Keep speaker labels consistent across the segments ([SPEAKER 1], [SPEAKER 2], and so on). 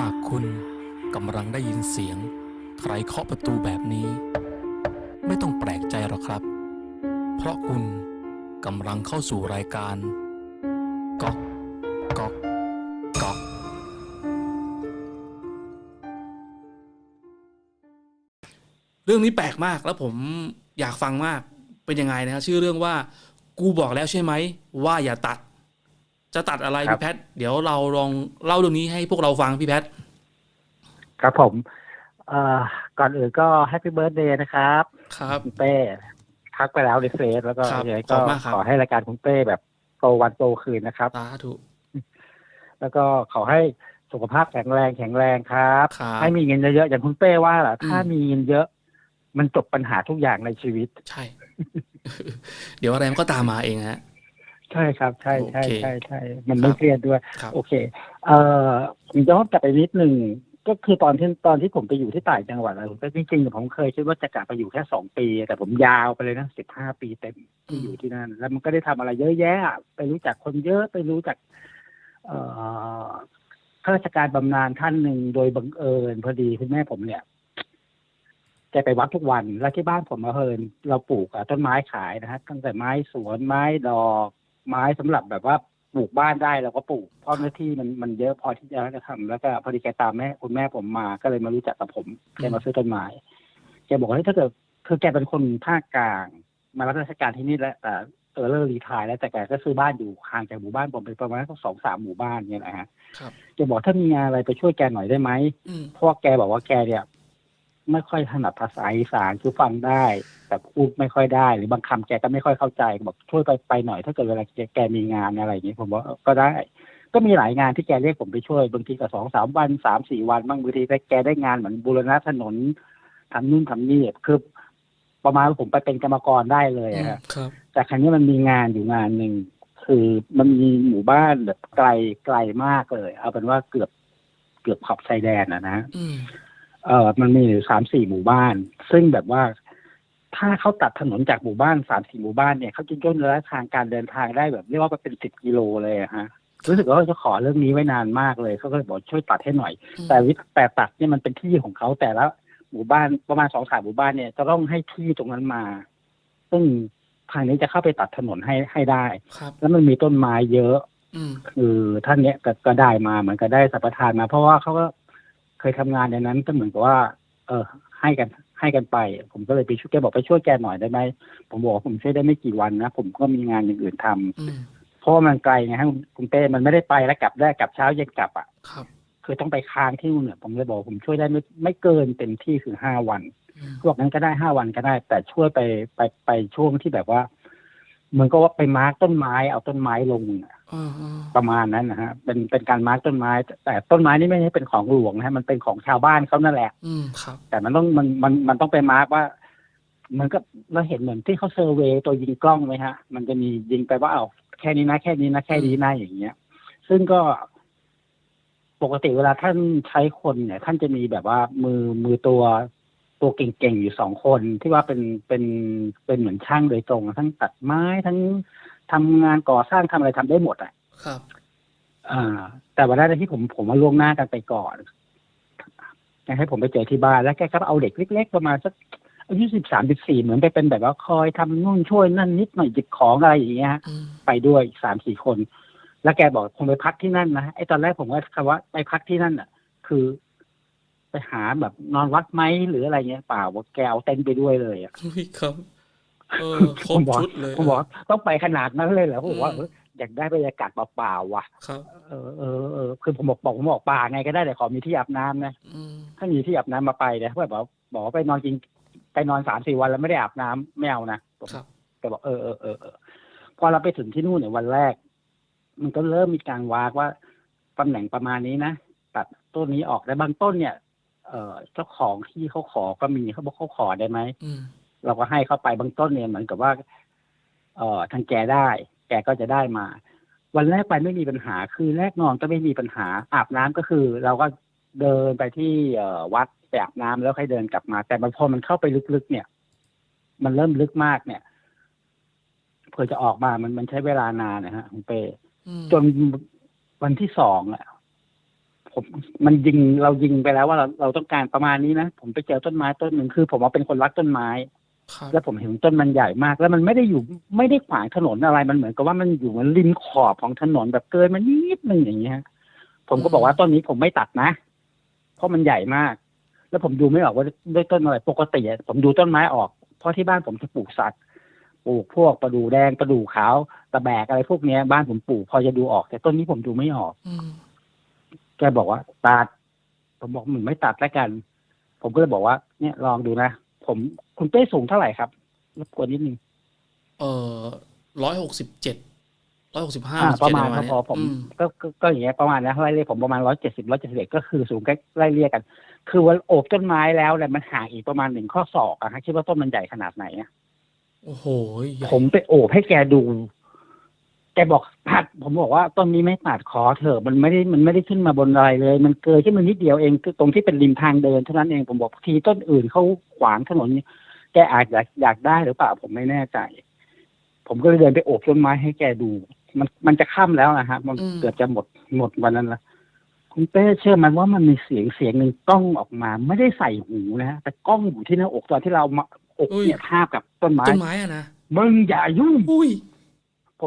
[SPEAKER 1] หากคุณกำลังได้ยินเสียง ใครเคาะประตูแบบนี้ ไม่ต้องแปลกใจหรอกครับ เพราะคุณกำลังเข้าสู่รายการก๊อกก๊อกก๊อก
[SPEAKER 2] เรื่องนี้แปลกมากแล้วผมอยากฟังมากเป็นยังไงนะครับชื่อเรื่องว่า กูบอกแล้วใช่ไหม ว่าอย่าตัด จะตัดอะไร
[SPEAKER 3] ครับ
[SPEAKER 2] พี่แพทเดี๋ยวเราลองเล่าเรื่องนี้ให้พวกเราฟังพี่แพท
[SPEAKER 3] ครับผมเอ่อก่อนอื่นก็แฮปปี้เบิร์ดเดย์นะครับ
[SPEAKER 2] ครับ
[SPEAKER 3] คุณเป้ทักไปแล้วในเฟซแล้วก็
[SPEAKER 2] ครับ
[SPEAKER 3] ยังไง
[SPEAKER 2] ขอบ
[SPEAKER 3] ก็
[SPEAKER 2] คุณมากครับ
[SPEAKER 3] ขอให้รายการคุณเป้แบบโตวันโตคืนนะครับ
[SPEAKER 2] สาธุ
[SPEAKER 3] แล้วก็ขอให้สุขภาพแข็งแรงแข็งแรงครับ
[SPEAKER 2] ครับ
[SPEAKER 3] ให้มีเงินเยอะๆอย่างคุณเป้ว่าแหละ
[SPEAKER 2] อืม
[SPEAKER 3] ถ้ามีเงินเยอะมันจบปัญหาทุกอย่างในชีวิต
[SPEAKER 2] ใช่ เดี๋ยวอะไรมันก็ตามมาเองฮะ
[SPEAKER 3] ใช่ครับใช่ใช่
[SPEAKER 2] โอเค
[SPEAKER 3] ใช่ใช่มันไม่เครียดด้วย
[SPEAKER 2] ครับ
[SPEAKER 3] โอเค เอ่อผมย้อนกลับไปนิดหนึ่งก็คือตอนที่ตอนที่ผมไปอยู่ที่ต่างจังหวัดอะไรผมก็จริงๆผมเคยคิดว่าจะกลับไปอยู่แค่สองปี แต่ผมยาวไปเลยนะสิบห้าปีเต็มที่อยู่ที่นั่น แล้วมันก็ได้ทำอะไรเยอะแยะ ไปรู้จักคนเยอะไปรู้จัก เอ่อข้าราชการบำนาญท่านหนึ่งโดยบังเอิญพอดีคุณแม่ผมเนี่ย แกไปวัดทุกวัน แล้วที่บ้านผมมาเฮินเราปลูกอะต้นไม้ขายนะฮะตั้งแต่ไม้สวนไม้ดอก ไม้สำหรับแบบว่าปลูกบ้านได้เราก็ปลูกเพราะเนื้อที่มันมันเยอะพอที่จะทำแล้วก็พอดีแกตามแม่คุณแม่ผมมาก็เลยมารู้จักกับผมแกมาซื้อต้นไม้แกบอกว่าเฮ้ยถ้าเกิดคือแกเป็นคนภาคกลาง มารับราชการที่นี่แล้วแต่เออเลิกรีไทายแล้วแต่แกก็ซื้อบ้านอยู่ห่างจากหมู่บ้านผมไปประมาณสักสองสามหมู่บ้านเนี่ยนะฮะ
[SPEAKER 2] ครับ
[SPEAKER 3] แกบอกถ้ามีงานอะไรไปช่วยแกหน่อยได้ไหม
[SPEAKER 2] อืม
[SPEAKER 3] เพราะว่าแกบอกว่าแกเนี่ย ไม่ค่อยถนัดภาษาอีสานคือฟังได้ แต่พูดไม่ค่อยได้ หรือบางคำแกก็ไม่ค่อยเข้าใจบอกช่วยไปไปหน่อยถ้าเกิดเวลาแกแกมีงานอะไรอย่างนี้ผมบอกเออก็ได้ ก็มีหลายงานที่แกเรียกผมไปช่วยบางทีก็สองสามวันสามสี่วันบางบางทีแกได้งานเหมือนบูรณะถนนทำนู่นทำนี่คือประมาณว่าผมไปเป็นกรรมกรได้เลยอะฮะ
[SPEAKER 2] ครับ
[SPEAKER 3] แต่ครั้งนี้มันมีงานอยู่งานหนึ่งคือมันมีหมู่บ้านแบบไกลไกลมากเลย เอาเป็นว่าเกือบเกือบขอบชายแดนอะนะ
[SPEAKER 2] อืม
[SPEAKER 3] เออมันมีอยู่สามสี่หมู่บ้าน ซึ่งแบบว่า ถ้าเขาตัดถนนจากหมู่บ้านสามสี่หมู่บ้านเนี่ยเขาจะย่นระยะทางการเดินทางได้แบบเรียกว่าเป็นสิบกิโลเลยอะฮะรู้สึกว่าเขาจะขอเรื่องนี้ไว้นานมากเลยเขาก็เลยบอกช่วยตัดให้หน่อย แต่วิแต่ตัดเนี่ยมันเป็นที่ของเขาแต่ละหมู่บ้านประมาณสองสามหมู่บ้านเนี่ยจะต้องให้ที่ตรงนั้นมา ซึ่งทางนี้จะเข้าไปตัดถนนให้ให้ได้
[SPEAKER 2] ครับ
[SPEAKER 3] แล้วมันมีต้นไม้เยอะ
[SPEAKER 2] อืม
[SPEAKER 3] คือท่านเนี้ยก็ก็ได้มาเหมือนกับได้สัมปทานมา เพราะว่าเขาก็ เคยทำงานในนั้นก็เหมือนกับว่า เออให้กันให้กันไป ผมก็เลยไปช่วยแกบอกไปช่วยแกหน่อยได้ไหมผมบอกว่าผมช่วยได้ไม่กี่วันนะผมก็มีงานอย่างอื่นทำ
[SPEAKER 2] อืม
[SPEAKER 3] เพราะว่ามันไกลไงฮะคุณเต้มันไม่ได้ไปแล้วกลับได้กลับเช้าเย็นกลับอะ
[SPEAKER 2] ครับ
[SPEAKER 3] คือต้องไปค้างที่นู่นเนี่ยผมเลยบอกว่าผมช่วยได้ไม่ไม่เกินเต็มที่คือห้าวัน
[SPEAKER 2] อืม
[SPEAKER 3] เขาบอกนั้นก็ได้ห้าวันก็ได้ แต่ช่วยไปไปไปช่วงที่แบบว่า เหมือนก็ว่าไปมาร์กต้นไม้เอาต้นไม้ลงอะ
[SPEAKER 2] อ่าอ่า
[SPEAKER 3] ประมาณนั้นนะฮะเป็นเป็นการมาร์กต้นไม้ แต่ต้นไม้นี่ไม่ใช่เป็นของหลวงนะฮะมันเป็นของชาวบ้านเขานั่นแหละ
[SPEAKER 2] อืมครับ
[SPEAKER 3] แต่มันต้องมันมันมันต้องไปมาร์กว่า มันก็เราเห็นเหมือนที่เขาเซอร์เวย์ตัวยิงกล้องไหมฮะ มันจะมียิงไปว่าเอาแค่นี้นะแค่นี้นะแค่นี้นะอย่างเงี้ย ซึ่งก็ ปกติเวลาท่านใช้คนเนี่ย ท่านจะมีแบบว่ามือมือตัวตัวเก่งๆอยู่สองคนที่ว่าเป็นเป็นเป็นเหมือนช่างโดยตรง ทั้งตัดไม้ทั้ง ทำงานก่อสร้างทำอะไรทำได้หมดอะ
[SPEAKER 2] ครับ
[SPEAKER 3] อ่าแต่วันนั้นที่ผมผมมาล่วงหน้ากันไปก่อนแกให้ผมไปเจอที่บ้านแล้วแกก็เอาเด็กเล็ก ๆ ประมาณสักอายุสิบสามสิบสี่เหมือนไปเป็นแบบว่าคอยทำนู่นช่วยนั่นนิดหน่อยหยิบของอะไรอย่างเงี้ยฮะ
[SPEAKER 2] อืม
[SPEAKER 3] ไปด้วยสามสี่คน แล้วแกบอกคงไปพักที่นั่นนะไอ้ตอนแรกผมว่าคำว่าไปพักที่นั่นอะ คือ ไปหาแบบนอนวัดไหมหรืออะไรเงี้ยเปล่าว่าแกเอาเต็นท์ไปด้วยเลยอะ
[SPEAKER 2] อุ๊ยครับ เออคร
[SPEAKER 3] ผ
[SPEAKER 2] บ
[SPEAKER 3] มบอก
[SPEAKER 2] ชุดเลย
[SPEAKER 3] ผมบอกต้องไปขนาดนั้นเลยเหรอผมบอกว่า
[SPEAKER 2] อืม
[SPEAKER 3] เอออยากได้บรรยากาศเปล่าๆว่ะ
[SPEAKER 2] ครับ
[SPEAKER 3] เออเออเออคือผมบอกบอกผมบอกป่าไงก็ได้แต่ขอมีที่อาบน้ำนะ
[SPEAKER 2] อืม
[SPEAKER 3] ถ้ามีที่อาบน้ำมาไปนะเพื่อบอกบอกว่าไปนอนกินไปนอนสามสี่วันแล้วไม่ได้อาบน้ำไม่เอานะครับแต่บอกเออเออเออเออพอเราไปถึงที่นู่นเนี่ยวันแรก มันก็เริ่มมีการวากว่าตำแหน่งประมาณนี้นะตัดต้นนี้ออกแต่บางต้นเนี่ย เออเจ้าของที่เขาขอก็มีเขาบอกเขาขอได้ไหม
[SPEAKER 2] อืม
[SPEAKER 3] เราก็ให้เข้าไปบางต้นเนี่ยเหมือนกับว่า เอ่อทางแกได้ แกก็จะได้มา วันแรกไปไม่มีปัญหา คือแรกนอนก็ไม่มีปัญหา อาบน้ำก็คือ เราก็เดินไปที่เอ่อวัดไปอาบน้ำแล้วค่อยเดินกลับมา แต่มันพอมันเข้าไปลึกๆเนี่ย มันเริ่มลึกมากเนี่ยเพื่อจะออกมามันมันใช้เวลานานนะฮะคุณเป้
[SPEAKER 2] อืม
[SPEAKER 3] จนวันที่สองอะผผมมันยิงเรายิงไปแล้วว่าเราเราต้องการประมาณนี้นะผมไปเจอต้นไม้ต้นหนึ่งคือ ผมว่าเป็นคนรักต้นไม้
[SPEAKER 2] ครับ
[SPEAKER 3] แล้วผมเห็นต้นมันใหญ่มาก แล้วมันไม่ได้อยู่ไม่ได้ขวางถนนอะไรมันเหมือนกับว่ามันอยู่มันริมขอบของถนนแบบเกินมานิดนึงอย่างเงี้ยผมก็บอกว่าต้นนี้ผมไม่ตัดนะ เพราะมันใหญ่มาก แล้วผมดูไม่ออกว่าด้วยต้นอะไรปกติอะผมดูต้นไม้ออก เพราะที่บ้านผมจะปลูกสัตว์ปลูกพวกประดู่แดงประดู่ขาวตะแบกอะไรพวกเนี้ย บ้านผมปลูกพอจะดูออก แต่ต้นนี้ผมดูไม่ออก
[SPEAKER 2] อืม
[SPEAKER 3] แกบอกว่าตัด ผมบอกมึงไม่ตัดแล้วกัน ผมก็เลยบอกว่า เนี่ยลองดูนะ ผมคุณเป้สูงเท่าไหร่ครับรบกวนนิดนึง
[SPEAKER 2] เอ่อร้อยหกสิบเจ็ดร้อยหกสิบห้า
[SPEAKER 3] อ่าประมาณพอๆผม
[SPEAKER 2] อืม
[SPEAKER 3] ก็ก็ก็อย่างเงี้ยประมาณนะไล่เรียกผมประมาณร้อยเจ็ดสิบร้อยเจ็ดสิบเอ็ดก็คือสูงใกล้ไล่เรียกกัน คือวันโอบต้นไม้แล้วเนี่ยมันห่างอีกประมาณหนึ่งข้อศอกอะฮะคิดว่าต้นมันใหญ่ขนาดไหนอะ
[SPEAKER 2] โอ้โหใหญ่
[SPEAKER 3] ผมไปโอบให้แกดู แกบอกตัดผมบอกว่าต้นนี้ไม่ตัดขอเถอะมันไม่ได้มันไม่ได้ขึ้นมาบนอะไรเลย มันเกินที่มันนิดเดียวเองคือตรงที่เป็นริมทางเดินเท่านั้นเองผมบอกทีต้นอื่นเขาขวางถนนแกอาจอยากอยากได้หรือเปล่าผมไม่แน่ใจ ผมก็เลยเดินไปโอบต้นไม้ให้แกดู มันมันจะค่ำแล้วนะฮะ มันเกือบจะหมดหมดวันนั้นละคุณเป้เชื่อมันว่ามันมีเสียงเสียงหนึ่งกล้องออกมา ไม่ได้ใส่หูนะฮะแต่กล้องอยู่ที่หน้าอกตอนที่เรามาอกเนี่ยทาบกับต้นไม้
[SPEAKER 2] ต้นไม้อะนะ
[SPEAKER 3] มึงอย่ายุ่ง
[SPEAKER 2] อุ้ย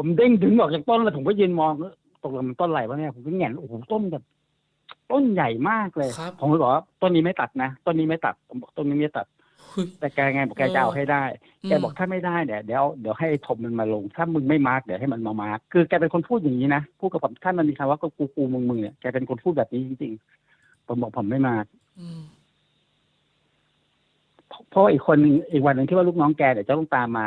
[SPEAKER 3] ผมเด้งดึงออกจากต้นแล้วผมก็ยืนมองเอ้อตกลงมันต้นอะไรวะเนี่ยผมก็แหงนโอ้โหต้นแบบต้นใหญ่มากเลย
[SPEAKER 2] ครับ
[SPEAKER 3] ผมเลยบอกว่าต้นนี้ไม่ตัดนะต้นนี้ไม่ตัดผมบอกต้นนี้ไม่ตัด
[SPEAKER 2] เฮ้ย
[SPEAKER 3] แต่แกไงบอกแกจะเอาให้ได้แกบอก
[SPEAKER 2] ม
[SPEAKER 3] ถ้าไม่ได้เนี่ยเดี๋ยวเดี๋ยวให้ไอ้ทมมันมาลง ถ้ามึงไม่มาร์กเดี๋ยวให้มันมามาร์กคือแกเป็นคนพูดอย่างนี้นะพูดกับผมท่านมันมีคำว่าก็กูกูมึงมึงเนี่ยแกเป็นคนพูดแบบนี้จริงๆผมบอกผมไม่มา
[SPEAKER 2] อืม
[SPEAKER 3] เพราะเพราะว่าอีกคนหนึ่งอีกวันหนึ่งที่ว่าลูกน้องแกเดี๋ยวจะต้องตามมา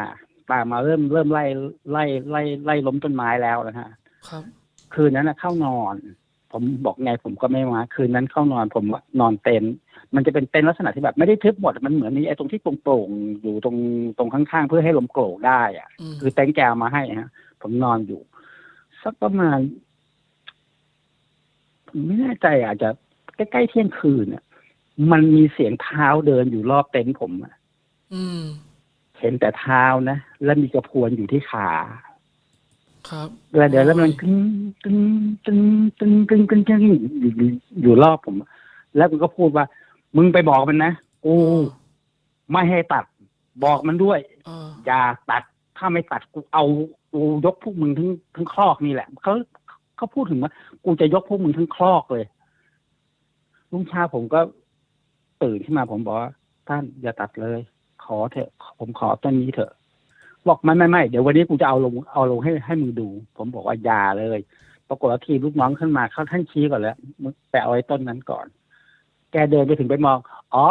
[SPEAKER 3] ตามมาเริ่มเริ่มไล่ไล่ไล่ไล่ล้มต้นไม้แล้วนะฮะ
[SPEAKER 2] ครับ
[SPEAKER 3] คืนนั้นนะเข้านอน ผมบอกไงผมก็ไม่มาคืนนั้นเข้านอนผมนอนเต็นท์มันจะเป็นเต็นท์ลักษณะที่แบบไม่ได้ทึบหมดมันเหมือนมีไอ้ตรงที่โปร่งๆอยู่ตรงตรงข้างๆ เพื่อให้ลมโกรกได้อะ
[SPEAKER 2] อืม
[SPEAKER 3] คือเต็นท์แกเอามาให้ฮะผมนอนอยู่ สักประมาณผมไม่แน่ใจอาจจะใกล้ๆเที่ยงคืนน่ะมันมีเสียงเท้าเดินอยู่รอบเต็นท์ผมอะ
[SPEAKER 2] อืม
[SPEAKER 3] เห็นแต่เท้านะ แล้วมีกระพวนอยู่ที่ขา
[SPEAKER 2] ครับ
[SPEAKER 3] แล้วเดี๋ยวแล้วมันกึ้งกึ้งกึ้งกึ้งกึ้งกึ้งกึ้งอยู่อยู่อยู่รอบผม แล้วมันก็พูดว่า มึงไปบอกมันนะกูไม่ให้ตัด บอกมันด้วย
[SPEAKER 2] เออ
[SPEAKER 3] อย่าตัดถ้าไม่ตัดกูเอากูยกพวกมึงทั้งทั้งคลอกนี่แหละเขาเขาพูดถึงว่ากูจะยกพวกมึงทั้งคลอกเลยลุงเชาผมก็ตื่นขึ้นมาผมบอกว่าท่านอย่าตัดเลยข อเถอะ ผมขอต้นนี้เถอะ บอกไม่ไม่ไม่เดี๋ยววันนี้กูจะเอาลงเอาลงให้ให้มึงดู ผมบอกว่าอย่าเลย ปรากฏว่าทีมลูกน้องขึ้นมาเขาท่านชี้ก่อนแล้วมึงไปเอาไอ้ต้นนั้นก่อน แกเดินไปถึงไปมอง อ๋อ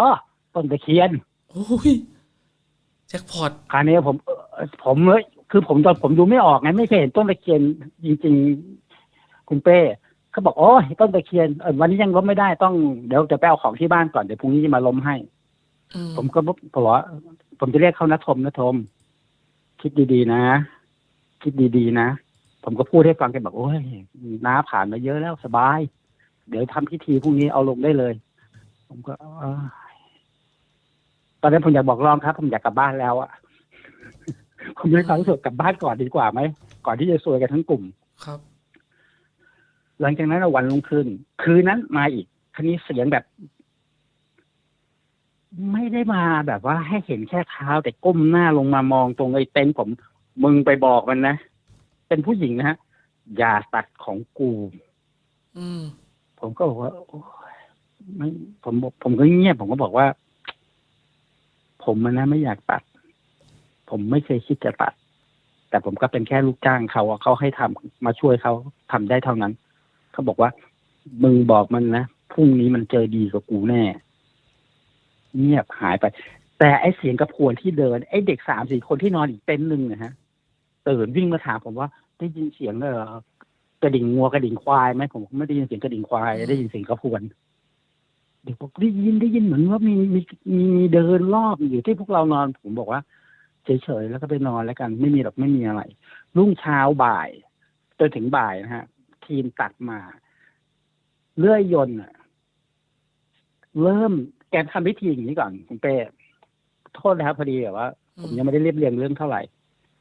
[SPEAKER 3] ต้นตะเคียน
[SPEAKER 2] โอ้ยแจ็คพอต
[SPEAKER 3] คราวนี้ผมเอ่อผมเลยคือผมตอนผมดูไม่ออกไงไม่เคยเห็นต้นตะเคียนจริง ๆ คุณเป้เขาบอกโอ้ยต้นตะเคียนเออวันนี้ยังล้มไม่ได้ต้องเดี๋ยวจะไปเอาของที่บ้านก่อนเดี๋ยวพรุ่งนี้จะมาล้มให้
[SPEAKER 2] อืม
[SPEAKER 3] ผมก็บอกผมว่าผมจะเรียกเขานะทมนะทม คิดดีๆนะ คิดดีๆนะ ผมก็พูดให้ฟังแกบอกโอ้ยน้าผ่านมาเยอะแล้วสบาย เดี๋ยวทำพิธีพรุ่งนี้เอาลงได้เลย ผมก็เอ้ยตอนนั้นผมอยากบอกลองครับ ผมอยากกลับบ้านแล้วอะผมเลยความรู้สึกกลับบ้านก่อนดีกว่าไหมก่อนที่จะซวยกันทั้งกลุ่ม
[SPEAKER 2] ครับ
[SPEAKER 3] หลังจากนั้นอะวันรุ่งขึ้นคืนนั้นมาอีกคันนี้เสียงแบบ ไม่ได้มาแบบว่าให้เห็นแค่เท้าแต่ก้มหน้าลงมามองตรงไอ้เต็นท์ผมมึงไปบอกมันนะ เป็นผู้หญิงนะฮะอย่าตัดของกู
[SPEAKER 2] อืม
[SPEAKER 3] ผมก็บอกว่าไม่ผมผมก็เงียบผมก็บอกว่า ผมมันนะไม่อยากตัด ผมไม่เคยคิดจะตัด แต่ผมก็เป็นแค่ลูกจ้างเขาเขาให้ทำมาช่วยเขาทำได้เท่านั้นเขาบอกว่า มึงบอกมันนะพรุ่งนี้มันเจอดีกว่ากูแน่ เงียบหายไป แต่ไอเสียงกระพวนที่เดิน ไอเด็กสามสี่คนที่นอนอีกเต็นท์หนึ่งนะฮะตื่นวิ่งมาถามผมว่าได้ยินเสียงเออกระดิ่งงัวกระดิ่งควายไหมผมไม่ได้ยินเสียงกระดิ่งควายได้ยินเสียงกระพวนเด็กบอกได้ยินได้ยินเหมือนว่ามีมีมีเดินรอบอยู่ที่พวกเรานอน ผมบอกว่าเฉยๆแล้วก็ไปนอนแล้วกัน ไม่มีหรอกไม่มีอะไร รุ่งเช้าบ่ายจนถึงบ่ายนะฮะ ทีมตัดมา เลื่อยยนต์เริ่ม แกทำพิธีอย่างนี้ก่อนคุณเป้โทษนะครับพอดีแบบว่าผมยังไม่ได้เรียบเรียงเรื่องเท่าไหร่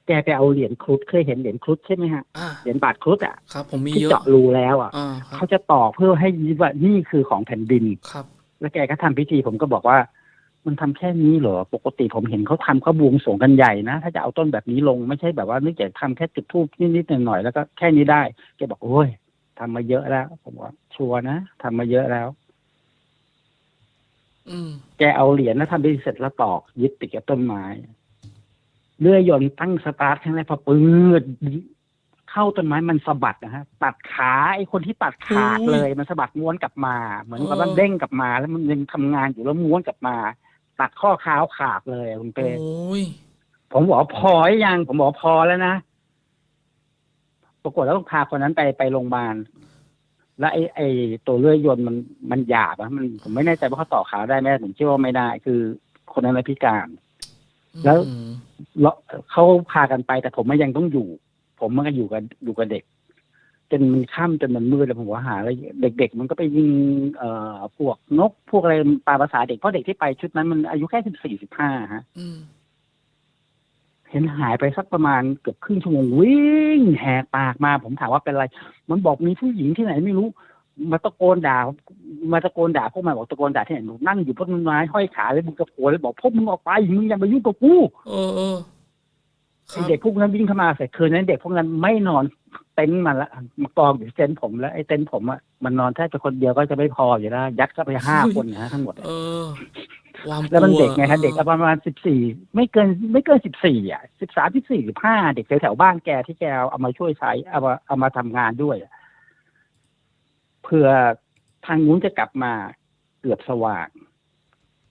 [SPEAKER 3] แกไปเอาเหรียญครุฑเคยเห็นเหรียญครุฑใช่ไหมฮะ
[SPEAKER 2] อ่า
[SPEAKER 3] เหรียญบาทครุฑอะ
[SPEAKER 2] ครับ ผมมี
[SPEAKER 3] ที่
[SPEAKER 2] เยอะ
[SPEAKER 3] เจาะรูแล้วอะ
[SPEAKER 2] อ่าครั
[SPEAKER 3] เขา
[SPEAKER 2] บ
[SPEAKER 3] จะต่อเพื่อให้ยึดว่านี่คือของแผ่นดิน
[SPEAKER 2] ครับ
[SPEAKER 3] แล้วแกก็ทำพิธีผมก็บอกว่า มันทำแค่นี้เหรอปกติผมเห็นเขาทำเขาบวงสรวงกันใหญ่นะ ถ้าจะเอาต้นแบบนี้ลงไม่ใช่แบบว่านึกจะทำแค่จุดทูบนิดๆหน่อยๆแล้วก็แค่นี้ได้แกบอกโอ้ยทำมาเยอะแล้ว ผมว่าชัวร์นะทำมาเยอะแล้ว
[SPEAKER 2] อืม
[SPEAKER 3] แกเอาเหรียญแล้วทำพิธีเสร็จแล้วตอก ยึดติดกับต้นไม้เลื่อยยนต์ตั้งสตาร์ทครั้งแรกพอปืดเข้าต้นไม้มันสะบัดนะฮะตัดขาไอ้คนที่ตัดขาดเลยมันสะบัดม้วนกลับมา เหมือนกับว่าเด้งกลับมา แล้วมันยังทำงานอยู่แล้วม้วนกลับมา ตัดข้อเท้าขาดเลยคุณเป้
[SPEAKER 2] โอ้ย
[SPEAKER 3] ผมบอกว่าพอหรือยังผมบอกว่าพอแล้วนะปรากฏแล้วต้องพาคนนั้นไปไปโรงพยาบาล แล้วไอ้ไอ้ตัวเลื่อยยนต์มันมันหยาบอะมันผมไม่แน่ใจว่าเขาต่อขาได้ไหมผมเชื่อว่าไม่ได้ คือคนนั้นพิการ แล้ว
[SPEAKER 2] อืม
[SPEAKER 3] แล้วเขาพากันไป แต่ผมมันยังต้องอยู่ ผมมันก็อยู่กับอยู่กับเด็ก จนมันค่ำจนมันมืดแล้วผมว่าหาแล้วเด็ก ๆ มันก็ไปยิงเอ่อพวกนกพวกอะไรตามภาษาเด็กเพราะเด็กที่ไปชุดนั้นมันอายุแค่สิบสี่สิบห้าฮะ
[SPEAKER 2] อืม
[SPEAKER 3] เห็นหายไปสักประมาณเกือบครึ่งชั่วโมงวิ่งแหกปากมา ผมถามว่าเป็นอะไร มันบอกมีผู้หญิงที่ไหนไม่รู้ มาตะโกนด่า มาตะโกนด่าพวกมันบอกตะโกนด่าที่ไหนหนูนั่งอยู่บนต้นไม้ห้อยขาเลยมึงกระโผล่เลยบอกพวกมึงออกไปมึงอย่ามายุ่งกับกู
[SPEAKER 2] เออเออค
[SPEAKER 3] ไอ้
[SPEAKER 2] รับ
[SPEAKER 3] เด็กพวกนั้นวิ่งเข้ามาใส่คืนนั้นเด็กพวกนั้นไม่นอนเต็นท์มันละมากองอยู่ที่เต็นท์ผมแล้วไอ้เต็นท์ผมอะมันนอนแค่จะคนเดียวก็จะไม่พออยู่แล้วยัดเข้าไปห้าคนนะฮะทั้งหมดอะ
[SPEAKER 2] เออความ
[SPEAKER 3] แล้วมันเด็กไง
[SPEAKER 2] ลั
[SPEAKER 3] ฮะเด็กประมาณสิบสี่ไม่เกินไม่เกินสิบสี่อะสิบสามสิบสี่สิบห้าเด็กแถวๆบ้านแกที่แกเอามาช่วยใช้เอามาเอามาทำงานด้วยอะเพื่อทางนู้นจะกลับมาเกือบสว่าง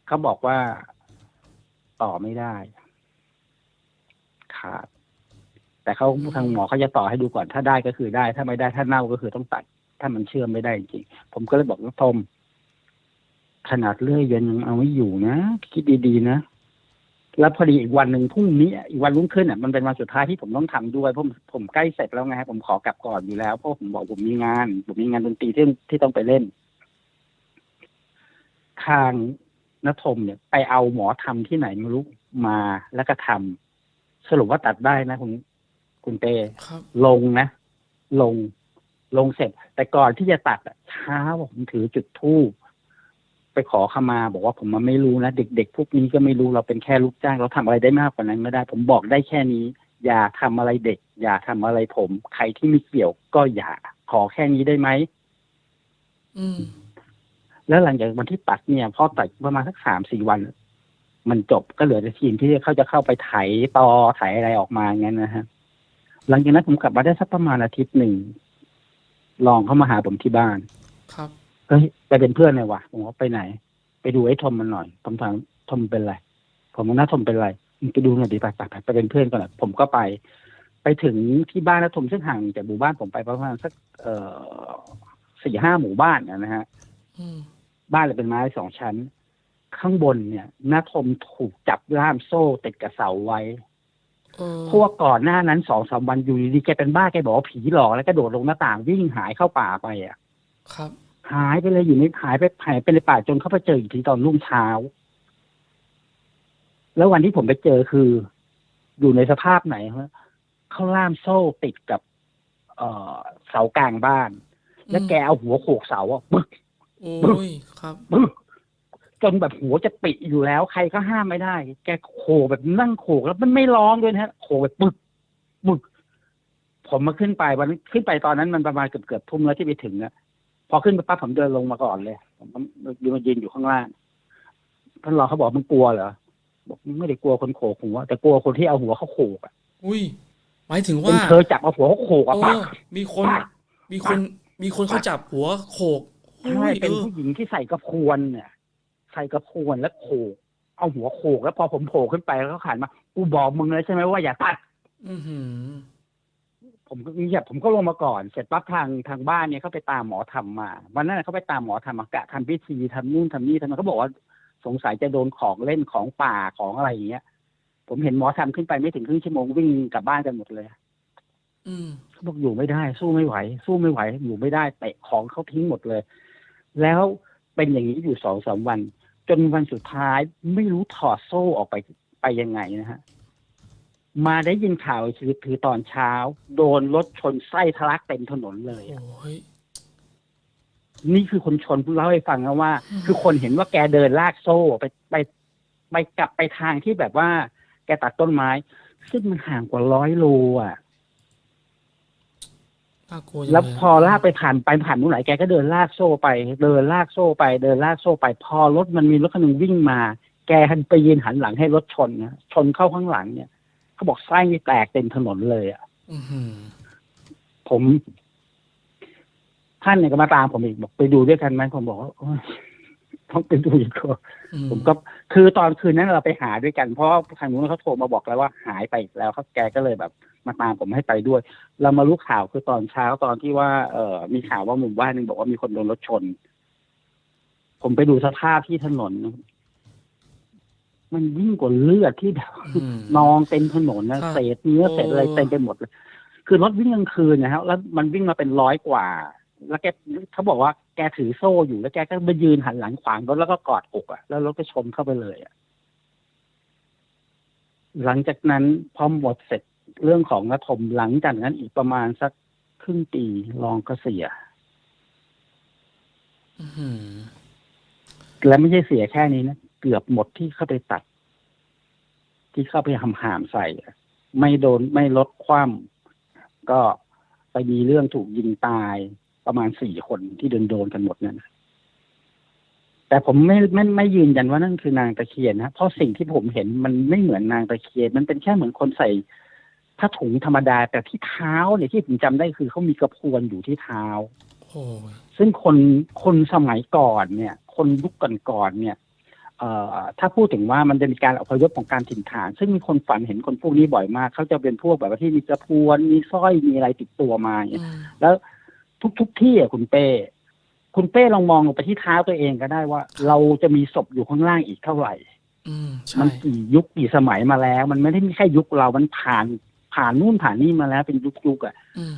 [SPEAKER 3] เขาบอกว่าต่อไม่ได้ขาดแต่เขาทางหมอเขาจะต่อให้ดูก่อนถ้าได้ก็คือได้ ถ้าไม่ได้ถ้าเน่าก็คือต้องตัด ถ้ามันเชื่อมไม่ได้จริงๆผมก็เลยบอกน้องทอม ขนาดเลื่อยยนต์ยังเอาไม่อยู่นะ คิดดีๆนะ แล้วพอดีอีกวันหนึ่งพรุ่งนี้อีกวันรุ่งขึ้นอะมันเป็นวันสุดท้ายที่ผมต้องทำด้วยเพราะผมผมใกล้เสร็จแล้วไงผมขอกลับก่อนอยู่แล้วเพราะผมบอกผมมีงาน ผมมีงานดนตรีที่ที่ต้องไปเล่นทางนทมเนี่ย ไปเอาหมอทำที่ไหนไม่รู้มาแล้วก็ทำสรุปว่าตัดได้นะคุณคุณเต้
[SPEAKER 2] ครับ
[SPEAKER 3] ลงนะ ลงลงเสร็จ แต่ก่อนที่จะตัดอะเช้าผมถือจุดทูบ ไปขอขมา บอกว่าผมมันไม่รู้นะเด็ก ๆ พวกนี้ก็ไม่รู้เราเป็นแค่ลูกจ้างเราทำอะไรได้มากกว่านั้นไม่ได้ ผมบอกได้แค่นี้ อย่าทำอะไรเด็ก อย่าทำอะไรผม ใครที่ไม่เกี่ยวก็อย่า ขอแค่นี้ได้ไหม
[SPEAKER 2] อืม
[SPEAKER 3] แล้วหลังจากวันที่ตัดเนี่ยพอตัดประมาณสักสามสี่วัน มันจบก็เหลือแต่ทีมที่เขาจะเข้าไปไถตอไถอะไรออกมาอย่างนั้นนะฮะหลังจากนั้นผมกลับมาได้สักประมาณอาทิตย์หนึ่งลองเข้ามาหาผมที่บ้าน
[SPEAKER 2] ครับ
[SPEAKER 3] เฮ้ยไปเป็นเพื่อนเลยวะผมว่าไปไหน ไปดูไอ้ทอมมันหน่อยผมถามทอมเป็นไร ผมว่าน้าทอมเป็นไรมึงไปดูหน่อยดิไปไปไปไปเป็นเพื่อนกันหน่อยผมก็ไป ไปถึงที่บ้านน้าทอมซึ่งห่างจากหมู่บ้านผมไปประมาณสักเอ่อสี่ห้าหมู่บ้านนะฮะ
[SPEAKER 2] อืม
[SPEAKER 3] บ้านเลยเป็นไม้สองชั้น ข้างบนเนี่ยนาทมถูกจับล่ามโซ่ติดกับเสาไว้
[SPEAKER 2] เออ
[SPEAKER 3] เพราะว่าก่อนหน้านั้นสองสามวันอยู่ดีๆแกเป็นบ้าแกบอกว่าผีหลอกแล้วก็โดดลงหน้าต่างวิ่งหายเข้าป่าไปอะ
[SPEAKER 2] ครับ
[SPEAKER 3] หายไปเลยอยู่ในหายไปหายไปในป่าจนเขาไปเจออีกทีตอนรุ่งเช้า แล้ววันที่ผมไปเจอคือ อยู่ในสภาพไหนฮะเขาล่ามโซ่ติดกับ เอ่อเสากลางบ้าน แล้วแกเอาหัวโขกเสาอะปึ๊ก
[SPEAKER 2] โอ้ยครับ
[SPEAKER 3] ปึ๊กจนแบบหัวจะปิอยู่แล้ว ใครก็ห้ามไม่ได้ แกโขกแบบนั่งโขกแล้วมันไม่ร้องด้วยนะฮะโขกแบบปึ๊กปึ๊กผมมาขึ้นไปวันนั้นขึ้นไปตอนนั้นมันประมาณเกือบเกือบทุ่มแล้วที่ไปถึงอะ พอขึ้นไปปั๊บผมเดินลงมาก่อนเลยผมก็ยืนมายืนอยู่ข้างล่างท่านรองเขาบอกมึงกลัวเหรอบอกไม่ได้กลัวคนโขกหัว แต่กลัวคนที่เอาหัวเขาโขกอะ
[SPEAKER 2] อุ้ย หมายถึง
[SPEAKER 3] เป็
[SPEAKER 2] ว่า
[SPEAKER 3] นเธอจับเอาหัวเขาโขกอะ
[SPEAKER 2] เอ
[SPEAKER 3] ปัก
[SPEAKER 2] อมีคน
[SPEAKER 3] ปัก
[SPEAKER 2] มีคน มีคนเขาจับหัวโขกอุ้
[SPEAKER 3] ใช่
[SPEAKER 2] ย
[SPEAKER 3] เป็น
[SPEAKER 2] เออ
[SPEAKER 3] ผู้หญิงที่ใส่กระพวนเนี่ยใส่กระพวนแล้วโขก เอาหัวโขกแล้วพอผมโผล่ขึ้นไปแล้วเขาขานมา กูบอกมึงเลยใช่ไหมว่าอย่าตัด
[SPEAKER 2] อือหือ
[SPEAKER 3] ผมก็เงียบผมก็ลงมาก่อน เสร็จปั๊บทางทางบ้านเนี่ยเขาไปตามหมอทำมาวันนั้นเขาไปตามหมอทำมากะทำพิธีทำนู่นทำนี่ทำไมเขาบอกว่าสงสัยจะโดนของเล่นของป่าของอะไรอย่างเงี้ย ผมเห็นหมอทำขึ้นไปไม่ถึงครึ่งชั่วโมงวิ่งกลับบ้านกันหมดเลย
[SPEAKER 2] อืม
[SPEAKER 3] เขาบอกอยู่ไม่ได้ สู้ไม่ไหว สู้ไม่ไหว อยู่ไม่ได้เตะของเขาทิ้งหมดเลย แล้วเป็นอย่างนี้อยู่สองสามวัน จนวันสุดท้ายไม่รู้ถอดโซ่ออกไปไปยังไงนะฮะ มาได้ยินข่าวคือคือตอนเช้า โดนรถชนไส้ทะลักเต็มถนนเลยอะ
[SPEAKER 2] โอ้ย
[SPEAKER 3] นี่คือคนชนผู้เล่าให้ฟังนะว่า คือคนเห็นว่าแกเดินลากโซ่ไปไปไปกลับไปทางที่แบบว่า แกตัดต้นไม้ ซึ่งมันห่างกว่าร้อยโลอะ
[SPEAKER 2] น่ากลัวจัง
[SPEAKER 3] แล้ว
[SPEAKER 2] เย
[SPEAKER 3] พอลากไปผ่านไปผ่านตรงไหนแกก็เดินลากโซ่ไป เดินลากโซ่ไป เดินลากโซ่ไป พอรถมันมีรถคันหนึงวิ่งมา แกหันไปยืนหันหลังให้รถชนนะชนเข้าข้างหลังเนี่ย เขาบอกไส้แตกเต็มถนนเลยอะ
[SPEAKER 2] อื้อหือ
[SPEAKER 3] ผม ท่านเนี่ยก็มาตามผมอีกบอกไปดูด้วยกันไหมผมบอกว่าโอ๊ยต้องไปดูอีกคน
[SPEAKER 2] อื
[SPEAKER 3] ผมก็คือตอนคืนนั้นเราไปหาด้วยกัน เพราะทางนู้นเขาโทรมาบอกแล้วว่าหายไปอีกแล้วเขาแกก็เลยแบบ มาตามผมให้ไปด้วย เรามารู้ข่าวคือตอนเช้าตอนที่ว่า เออมีข่าวว่าหมู่บ้านหนึ่งบอกว่ามีคนโดนรถชน ผมไปดูสภาพที่ถนน มันยิ่งกว่าเลือดที่แบบ
[SPEAKER 2] อืม
[SPEAKER 3] นองเต็มถนนนะ
[SPEAKER 2] ครับ
[SPEAKER 3] เศษเนื้อเศษอะไร
[SPEAKER 2] โอ้
[SPEAKER 3] เต็มไปหมดเลยคือรถวิ่งกลางคืนนะครับแล้วมันวิ่งมาเป็นร้อยกว่า แล้วแกเขาบอกว่าแกถือโซ่อยู่แล้วแกก็มายืนหันหลังขวางรถแล้วก็กอดอกอะแล้วรถก็ชนเข้าไปเลยอะหลังจากนั้นพอหมดเสร็จเรื่องของนฐมหลังจากนั้นอีกประมาณสักครึ่งปีรองก็เสีย
[SPEAKER 2] อื้อหือ
[SPEAKER 3] และไม่ใช่เสียแค่นี้นะเกือบหมดที่เข้าไปตัด ที่เข้าไปหำหามใส่อะไม่โดนไม่ลดความก็ไปมีเรื่องถูกยิงตายประมาณสี่คนที่โดนโดนกันหมดนั่นนะแต่ผมไม่ไม่ไม่ยืนยันว่านั่นคือนางตะเคียนนะเพราะสิ่งที่ผมเห็นมันไม่เหมือนนางตะเคียน มันเป็นแค่เหมือนคนใส่ผ้าถุงธรรมดา แต่ที่เท้าเนี่ยที่ผมจำได้คือเขามีกระพวนอยู่ที่เท้า
[SPEAKER 2] โอ้ย
[SPEAKER 3] ซึ่งคนคนสมัยก่อนเนี่ย คนยุคก่อนๆเนี่ย เอ่อถ้าพูดถึงว่ามันจะมีการอพยพของการถิ่นฐาน ซึ่งมีคนฝันเห็นคนพวกนี้บ่อยมาก เขาจะเป็นพวกแบบว่าที่มีกระพวนมีสร้อยมีอะไรติดตัวมาเนี่ย
[SPEAKER 2] อืม
[SPEAKER 3] แล้วทุกทุกๆที่อะคุณเป้ คุณเป้ลองมองลงไปที่เท้าตัวเองก็ได้ว่า เราจะมีศพอยู่ข้างล่างอีกเท่าไหร่
[SPEAKER 2] อืมใช่
[SPEAKER 3] มันกี่ยุคกี่สมัยมาแล้ว มันไม่ได้มีแค่ยุคเรา มันผ่านผ่านนู่นผ่านนี่มาแล้วเป็นยุคยุคๆอะ
[SPEAKER 2] อืม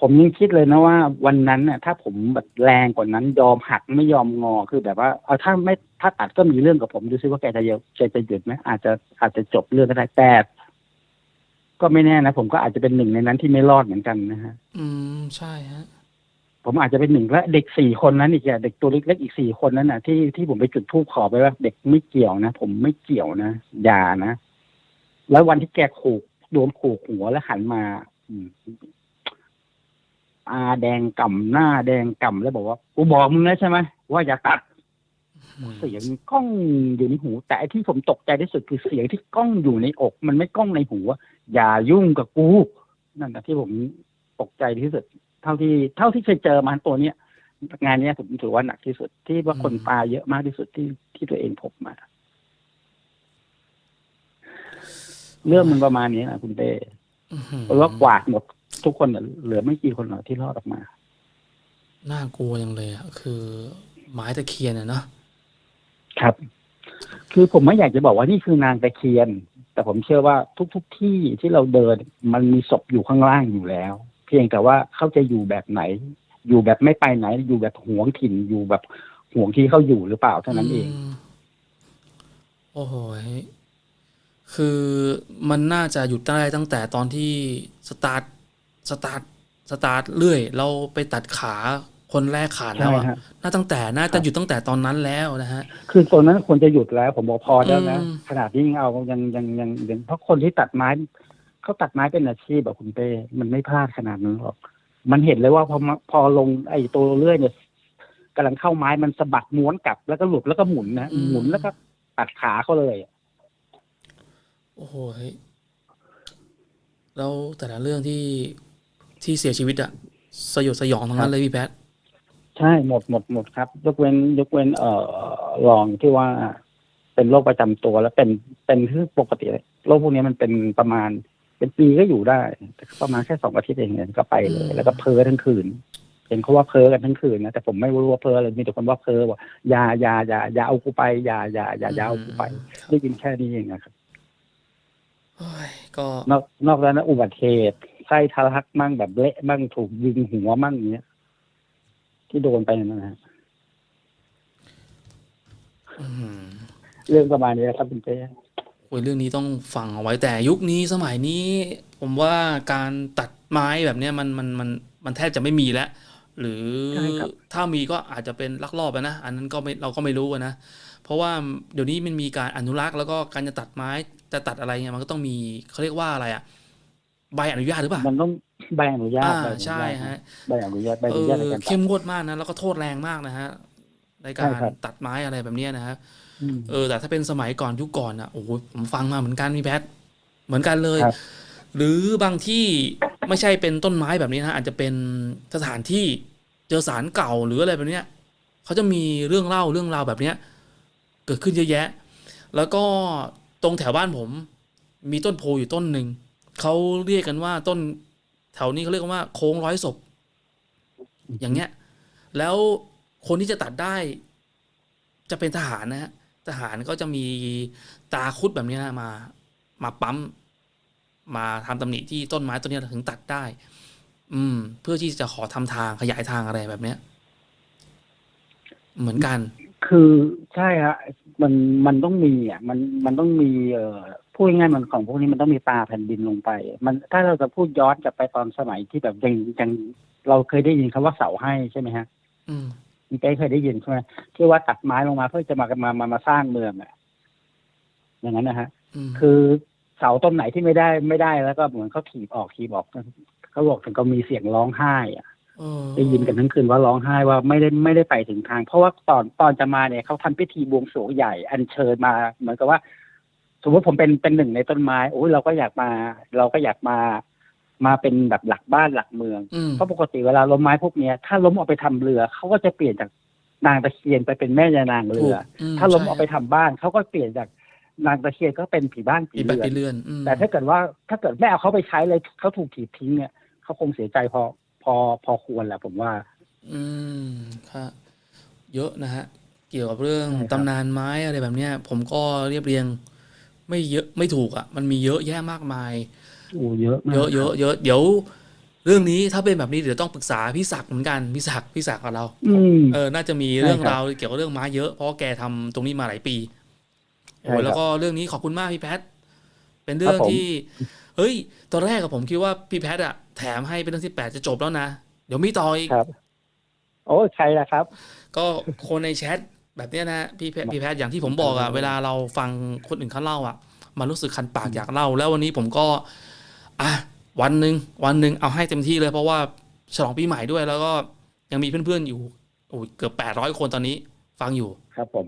[SPEAKER 3] ผมยังคิดเลยนะว่าวันนั้นน่ะถ้าผมแบบแรงกว่านั้นยอมหักไม่ยอมงอคือแบบว่าเอาถ้าไม่ถ้าตัดก็มีเรื่องกับผมดูซิว่าแกจะเยแกจะหยุดไหมอาจจะอาจจะจบเรื่องก็ได้แต่ก็ไม่แน่นะผมก็อาจจะเป็นหนึ่งในนั้นที่ไม่รอดเหมือนกันนะฮะ
[SPEAKER 2] อืมใช่ฮะ
[SPEAKER 3] ผมอาจจะเป็นหนึ่งและเด็กสี่คนนั้นอีกอะเด็กตัวเล็กๆอีกสี่คนนั้นน่ะ ที่ที่ผมไปจุดธูปขอไปว่า เด็กไม่เกี่ยวนะผมไม่เกี่ยวนะอย่านะแล้ววันที่แกขู่โดนขู่หัวแล้วหันมา อืมตาแดงก่ำหน้าแดงก่ำแล้วบอกว่ากูบอกมึงแล้วใช่ไหมว่าอย่าตัด
[SPEAKER 2] อืม
[SPEAKER 3] เสียงก้องอยู่ในหู แต่ไอ้ที่ผมตกใจที่สุดคือเสียงที่ก้องอยู่ในอก มันไม่ก้องในหูว่าอย่ายุ่งกับกู นั่นนะที่ผมตกใจที่สุด เท่าที่เท่าที่เคยเจอมาตัวเนี้ยงานเนี้ยผมถือว่าหนักที่สุดที่ว่าคนตายเยอะมากที่สุดที่ที่ตัวเองพบมา เรื่องมันประมาณนี้นะคุณเต้
[SPEAKER 2] อื้อหือ
[SPEAKER 3] เพราะว่ากวาดหมด ทุกคนน่ะเหลือไม่กี่คนหรอกที่รอดออกมา
[SPEAKER 2] น่ากลัวจังเลยอะคือไม้ตะเคียนอะเนาะ
[SPEAKER 3] ครับ คือผมไม่อยากจะบอกว่านี่คือนางตะเคียน แต่ผมเชื่อว่าทุกๆทที่ที่เราเดิน มันมีศพอยู่ข้างล่างอยู่แล้ว เพียงแต่ว่าเขาจะอยู่แบบไหน อยู่แบบไม่ไปไหน อยู่แบบหวงถิ่นอยู่แบบหวงที่เขาอยู่หรือเปล่าเท่านั้นเอง
[SPEAKER 2] มโอ้โหยคือมันน่าจะหยุดได้ตั้งแต่ตอนที่สตาร์ท สตาร์ทสตาร์ทเรื่อย เราไปตัดขาคนแรกขาดแล้ว
[SPEAKER 3] ใช่
[SPEAKER 2] อะ
[SPEAKER 3] ฮะ
[SPEAKER 2] น่าตั้งแต่น่าจะหยุดตั้งแต่ตอนนั้นแล้วนะฮะ
[SPEAKER 3] คือตรงนั้นควรจะหยุดแล้ว ผมบอกพอแล้วนะ
[SPEAKER 2] อืม
[SPEAKER 3] ขนาดนี้ยังเอายังยังยังยังเพราะคนที่ตัดไม้เขาตัดไม้เป็นอาชีพแบบคุณเป้มันไม่พลาดขนาดนั้นหรอก มันเห็นเลยว่าพอมาพอลงไอ้ตัวเลื่อยเนี่ยกำลังเข้าไม้มันสะบัดม้วนกลับแล้วก็หลุดแล้วก็หมุนนะหมุนแล้วก็ตัดขาเขาเลย
[SPEAKER 2] โอ้โหยแล้วแต่ละเรื่องที่ ที่เสียชีวิตอะสยดสยองทั้งนั้นเลยพี่แพท
[SPEAKER 3] ใช่หมดหมดหมดครับ ยกเว้น ยกเว้น เอ่อรองที่ว่าเป็นโรคประจำตัวแล้วเป็นเป็นคือปกติโรคพวกนี้มันเป็นประมาณ เป็นปีก็อยู่ได้แต่ประมาณแค่สองอาทิตย์เองเนี่ยก็ไปเลย แล้วก็เพ้อทั้งคืน เห็นเขาว่าเพ้อกันทั้งคืนนะแต่ผมไม่รู้ว่าเพ้ออะไรมีแต่คนว่าเพ้อว่าอย่าอย่าอย่าอย่าเอากูไปอย่าอย่าอย่าอย่าเอากูไปได้ยินแค่นี้เองนะครับ
[SPEAKER 2] โอ้ยก็
[SPEAKER 3] นอกนอกจากนั้นอุบัติเหตุ ไส้ทะลักมั่งแบบเละมั่งถูกยิงหัวมั่งอย่างเงี้ย ที่โดนไปนั่นนะฮะ
[SPEAKER 2] อื้อหือ
[SPEAKER 3] เรื่องประมาณนี้นะครับคุณเป้
[SPEAKER 2] โอ้ยเรื่องนี้ต้องฟังเอาไว้แต่ยุคนี้สมัยนี้ ผมว่าการตัดไม้แบบเนี้ยมันมันมันมันแทบจะไม่มีแล้ว หรือ
[SPEAKER 3] ใช่ครับ
[SPEAKER 2] ถ้ามีก็อาจจะเป็นลักลอบอะนะอันนั้นก็ไม่เราก็ไม่รู้อะนะเพราะว่าเดี๋ยวนี้มันมีการอนุรักษ์แล้วก็การจะตัดไม้จะตัดอะไรเนี่ยมันก็ต้องมีเขาเรียกว่าอะไรอะ ใบอนุญาตหรือเปล่า
[SPEAKER 3] มันต้องใบอนุญาต
[SPEAKER 2] อ่า
[SPEAKER 3] ใบอนุญาต
[SPEAKER 2] ใช่ฮะ
[SPEAKER 3] ใบอนุญาตใบอ
[SPEAKER 2] เอ
[SPEAKER 3] นุญาตใน
[SPEAKER 2] อ
[SPEAKER 3] การตั
[SPEAKER 2] เข้
[SPEAKER 3] ด
[SPEAKER 2] มงวดมากนะแล้วก็โทษแรงมากนะฮะในกา
[SPEAKER 3] ใช่
[SPEAKER 2] ร
[SPEAKER 3] ครับ
[SPEAKER 2] ตัดไม้อะไรแบบเนี้ยนะฮะ
[SPEAKER 3] อืม
[SPEAKER 2] เออ แต่ถ้าเป็นสมัยก่อนยุคก่อนอะโอ้โหผมฟังมาเหมือนกันพี่แพทเหมือนกันเลย
[SPEAKER 3] ครับ
[SPEAKER 2] หรือบางที่ไม่ใช่เป็นต้นไม้แบบนี้นะอาจจะเป็นสถานที่เจอสารเก่าหรืออะไรแบบเนี้ยเขาจะมีเรื่องเล่าเรื่องราวแบบเนี้ย เกิดขึ้นเยอะแยะ แล้วก็ตรงแถวบ้านผม มีต้นโพอยู่ต้นหนึ่ง เขาเรียกกันว่าต้นแถวนี้เขาเรียกกันว่าโค้งร้อยศพ อย่างเงี้ย แล้วคนที่จะตัดได้ จะเป็นทหารนะฮะทหารก็จะมีตาคุดแบบเนี้ยมา มาปั๊ม มาทำตำหนิที่ต้นไม้ต้นเนี้ยถึงตัดได้ อืม เพื่อที่จะขอทำทางขยายทางอะไรแบบเนี้ย เหมือนกัน
[SPEAKER 3] คือใช่ฮะมันมันต้องมีอะ มันมันต้องมีเอ่อ พูดง่ายๆมันของพวกนี้มันต้องมีตาแผ่นดินลงไป มันถ้าเราจะพูดย้อนกลับไปตอนสมัยที่แบบยังยังเราเคยได้ยินคำว่าเสาให้ใช่ไหมฮะ
[SPEAKER 2] อืม
[SPEAKER 3] คุณเป้เคยได้ยินใช่ไหมที่ว่าตัดไม้ลงมาเพื่อจะมามามามาสร้างเมืองอะ อย่างนั้นนะฮะ
[SPEAKER 2] อืม
[SPEAKER 3] คือเสาต้นไหนที่ไม่ได้ไม่ได้แล้วก็เหมือนเขาถีบออกถีบออกเขาบอกถึงก็มีเสียงร้องไห้อะ
[SPEAKER 2] เออ
[SPEAKER 3] ได้ยินกันทั้งคืนว่าร้องไห้ว่าไม่ได้ไม่ได้ไปถึงทาง เพราะว่าตอนตอนจะมาเนี่ยเขาทำพิธีบวงสรวงใหญ่อัญเชิญมา เหมือนกับว่า สมมติผมเป็นเป็นหนึ่งในต้นไม้โอ้ยเราก็อยากมา เราก็อยากมามาเป็นแบบหลักบ้านหลักเมือง
[SPEAKER 2] อืม
[SPEAKER 3] เพราะปกติเวลาล้มไม้พวกเนี้ย ถ้าล้มเอาไปทำเรือเขาก็จะเปลี่ยนจากนางตะเคียนไปเป็นแม่ยานางเรือ
[SPEAKER 2] ถูก
[SPEAKER 3] ถ้าล้ม
[SPEAKER 2] ใช่
[SPEAKER 3] เอาไปทำบ้านเขาก็เปลี่ยนจากนางตะเคียนก็เป็นผีบ้านผี
[SPEAKER 2] อีแบบ
[SPEAKER 3] เรือน
[SPEAKER 2] ปีเลื่อนอืม
[SPEAKER 3] แต่ถ้าเกิดว่าถ้าเกิดไม่เอาเขาไปใช้เลยเขาถูกถีบทิ้งเนี่ยเขาคงเสียใจพอพอพอควรแหละผมว่า
[SPEAKER 2] อืมครับเยอะนะฮะ เกี่ยวกับเรื่อง
[SPEAKER 3] ใช่ครับ
[SPEAKER 2] ตำนานไม้อะไรแบบเนี้ย ผมก็เรียบเรียง ไม่เยอะไม่ถูกอะ มันมีเยอะแยะมากมาย
[SPEAKER 3] โอ้เยอะมาก
[SPEAKER 2] เยอะเยอะเยอะเดี๋ยว เรื่องนี้ถ้าเป็นแบบนี้เดี๋ยวต้องปรึกษาพี่ศักดิ์เหมือนกันพี่ศักดิ์พี่ศักดิ์กับเรา
[SPEAKER 3] อืม
[SPEAKER 2] เออน่าจะมี
[SPEAKER 3] ใช่
[SPEAKER 2] เรื่อง
[SPEAKER 3] ครับ
[SPEAKER 2] ราวเกี่ยวกับเรื่องม้าเยอะเพราะว่าแกทำตรงนี้มาหลายปี
[SPEAKER 3] ใช่
[SPEAKER 2] โอ้
[SPEAKER 3] ครับ
[SPEAKER 2] แล้วก็เรื่องนี้ขอบคุณมากพี่แพทเป็นเรื่อง
[SPEAKER 3] ครับผม
[SPEAKER 2] ที่ เฮ้ย ตอนแรกกับผมคิดว่าพี่แพทอะแถมให้เป็นเรื่องที่แปดจะจบแล้วนะเดี๋ยวมีต่ออีก
[SPEAKER 3] ครับ โอ้ใครล่ะครับ
[SPEAKER 2] ก็คนในแชท แบบเนี้ยนะพี่แพทพี่แพทอย่างที่ผมบอกอะเวลาเราฟังคนอื่นเขาเล่าอะมันรู้สึกคันปากอยากเล่า แล้ววันนี้ผมก็อะวันหนึ่งวันหนึ่งเอาให้เต็มที่เลย เพราะว่าฉลองปีใหม่ด้วยแล้วก็ยังมีเพื่อนๆอยู่โอ้ยเกือบแปดร้อยคนตอนนี้ฟังอยู่
[SPEAKER 3] ครับผม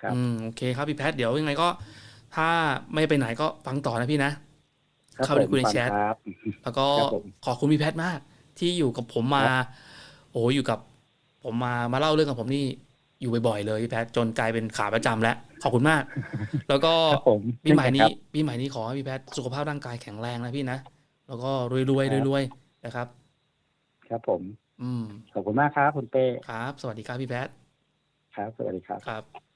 [SPEAKER 3] ครับ
[SPEAKER 2] อืมโอเคครับพี่แพทเดี๋ยวยังไงก็ ถ้าไม่ไปไหนก็ฟังต่อนะพี่นะ
[SPEAKER 3] ครับ
[SPEAKER 2] เข้าไปคุยใน
[SPEAKER 3] ผม
[SPEAKER 2] แชท
[SPEAKER 3] ครับ
[SPEAKER 2] แล้วก็
[SPEAKER 3] ครับผม
[SPEAKER 2] ขอบคุณพี่แพทมาก ที่อยู่กับผมมา โอ้ยอยู่กับผมมามาเล่าเรื่องกับผมนี่ อยู่บ่อยๆเลยพี่แพทจนกลายเป็นขาประจำแล้วขอบคุณมาก แล้วก็
[SPEAKER 3] ครับผม
[SPEAKER 2] ปีใหม่นี้
[SPEAKER 3] ครับ
[SPEAKER 2] ปีใหม่นี้ขอให้พี่แพทสุขภาพร่างกายแข็งแรงนะพี่นะแล้วก็รวยรวย
[SPEAKER 3] ครับ
[SPEAKER 2] รวยๆนะครับ
[SPEAKER 3] ครับผม
[SPEAKER 2] อืม
[SPEAKER 3] ขอบคุณมากครับคุณเป้
[SPEAKER 2] ครับ สวัสดีครับพี่แพท
[SPEAKER 3] ครับ สวัสดีครับ
[SPEAKER 2] ครับ